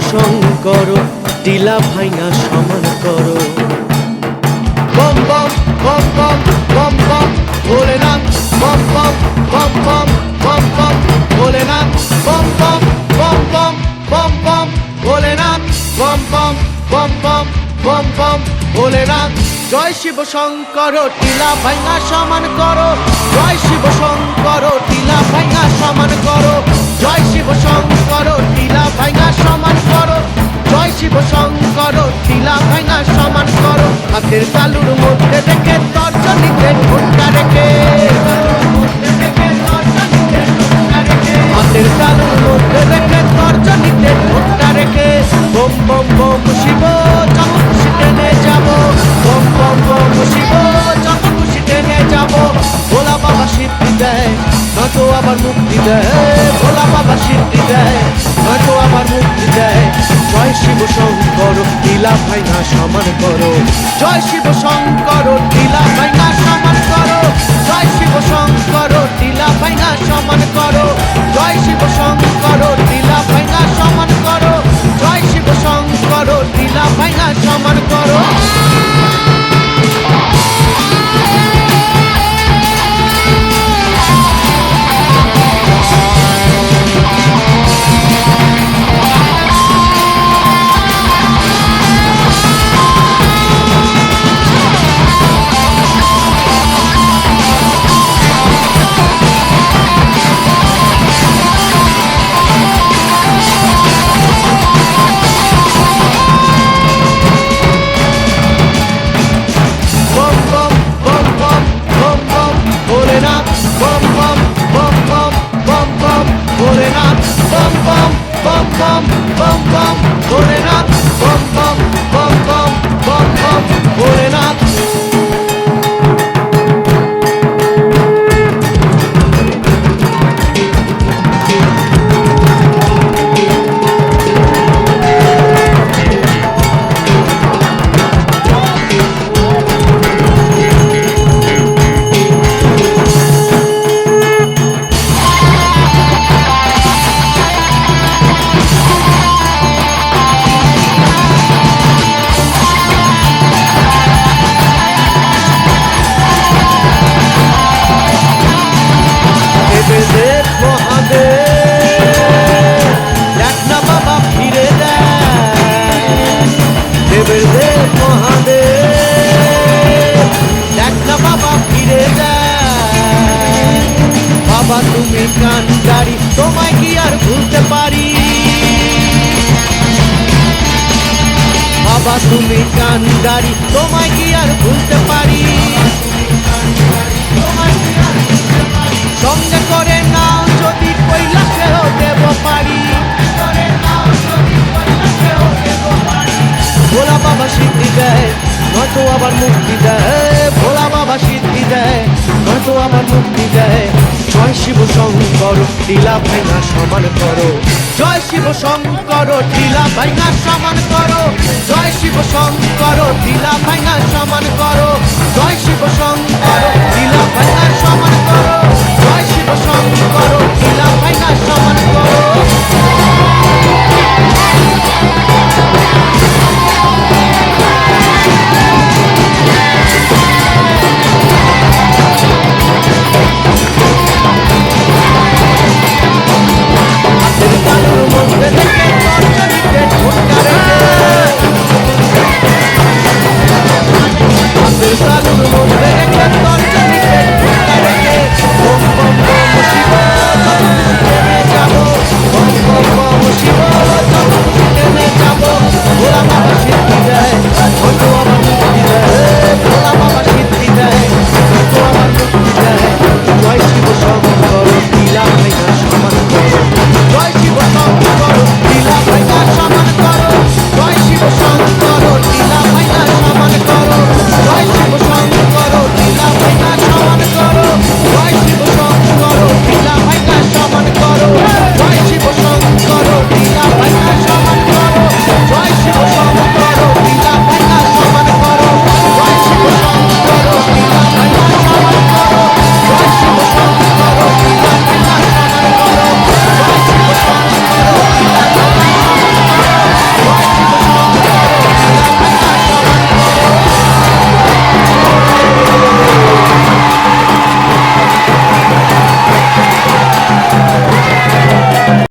শঙ্কর টিলা ভাইঙা সমান করো জয় শিব শঙ্কর টিলা ভাইঙা সমান করো জয় শিব শঙ্কর টিলা ভাইঙা সমান করো জয় শিব শঙ্কর টিলা ভাইঙা সমান শিব শঙ্কর টিলা ভাইঙা সমান করো। হাতের তালুর মধ্যে দেখে তর্জনীতে ঠোঁটটা রেখে। হাতের তালুর মধ্যে রেখে তর্জনীতে ঠোঁটটা রেখে। বোম বোম বোম, শিব আবার মুক্তি দেয়। ভোলা বাবা সিদ্ধি দেয়, নয়তো আবার মুক্তি দেয়। জয় শিব শঙ্কর, লীলা ভাইনা সমান করো। জয় শিব শঙ্কর, লীলা ভাইনা সমান করো। জয় শিব শঙ্কর, লীলা ভাইনা সমান করো। জয় শিব শঙ্কর, লীলা ভাইনা সমান করো। জয় শিব শঙ্কর, লীলা ভাইনা সমান করো। বম বাবা, তুমি কান্ডারি তোমায় কি আর ভুলতে পারি? বাবা, তুমি কান্ডারি তোমায় কি আর ভুলতে পারি? সঙ্গে করে নাও যদি কৈলাসেও দেব পারি। ভোলা বাবা, সিদ্ধি দেয়, নয়তো আবার মুক্তি জয় শিব শঙ্কর, টিলা ভাইনা সমান করো। জয় শিব শঙ্কর, টিলা ভাইনা সমান করো। জয় শিব শঙ্কর, টিলা ভাইনা সমান করো। জয়